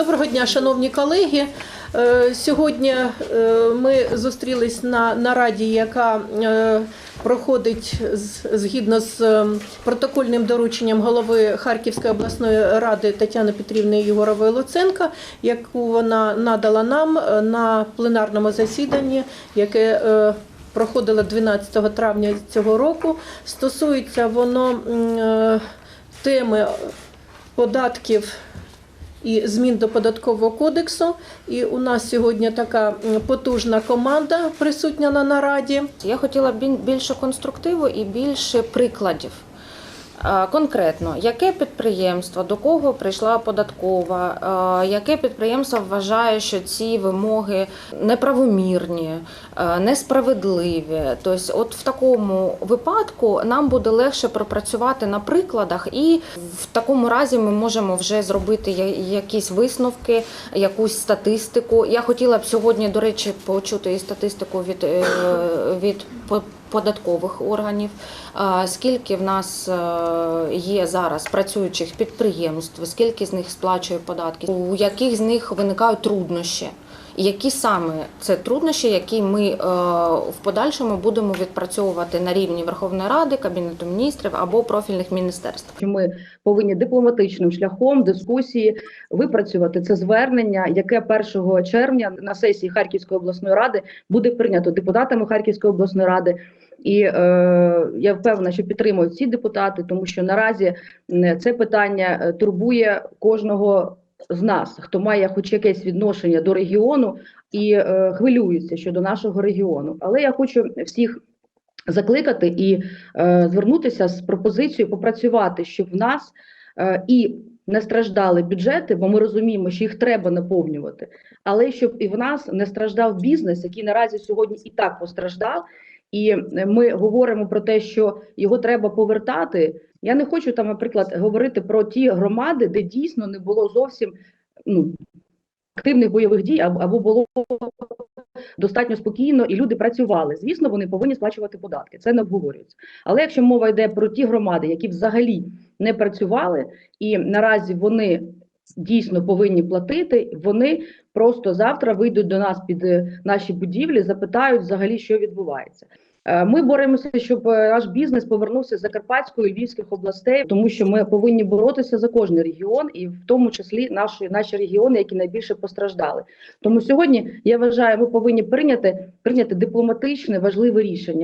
Доброго дня, шановні колеги. Е, Сьогодні е, ми зустрілись на нараді, яка е, проходить згідно з протокольним дорученням голови Харківської обласної ради Тетяни Петрівни Єгорової Луценка, яку вона надала нам на пленарному засіданні, яке проходило 12 травня цього року. Стосується воно теми податків і змін до податкового кодексу. І у нас сьогодні така потужна команда присутня на нараді. Я хотіла б більше конструктиву і більше прикладів. Конкретно, яке підприємство, до кого прийшла податкова, яке підприємство вважає, що ці вимоги неправомірні, несправедливі. Тобто, от в такому випадку нам буде легше пропрацювати на прикладах, і в такому разі ми можемо вже зробити якісь висновки, якусь статистику. Я хотіла б сьогодні, до речі, почути і статистику від, е, від податкових органів. Скільки в нас е, є зараз працюючих підприємств, скільки з них сплачує податки, у яких з них виникають труднощі? Які саме це труднощі, які ми е, в подальшому будемо відпрацьовувати на рівні Верховної Ради, Кабінету міністрів або профільних міністерств? ми повинні дипломатичним шляхом дискусії випрацювати це звернення, яке 1 червня на сесії Харківської обласної ради буде прийнято депутатами Харківської обласної ради. І е, я впевнена, що підтримують ці депутати, тому що наразі це питання е, турбує кожного з нас, хто має хоч якесь відношення до регіону і е, хвилюється щодо нашого регіону. Але я хочу всіх закликати і е, звернутися з пропозицією попрацювати, щоб в нас е, і не страждали бюджети, бо ми розуміємо, що їх треба наповнювати, але щоб і в нас не страждав бізнес, який наразі сьогодні і так постраждав. І е, ми говоримо про те, що його треба повертати. Я не хочу там, наприклад, говорити про ті громади, де дійсно не було зовсім ну активних бойових дій, або, було достатньо спокійно, і люди працювали. Звісно, вони повинні сплачувати податки. Це не обговорюється. Але якщо мова йде про ті громади, які взагалі не працювали, і наразі вони дійсно повинні платити, вони просто завтра вийдуть до нас під е, наші будівлі, запитають взагалі, що відбувається. Е, Ми боремося, щоб е, наш бізнес повернувся з Закарпатської Львівських областей, тому що ми повинні боротися за кожен регіон, і в тому числі наші, наші регіони, які найбільше постраждали. Тому сьогодні я вважаю, ми повинні прийняти прийняти дипломатичне важливе рішення.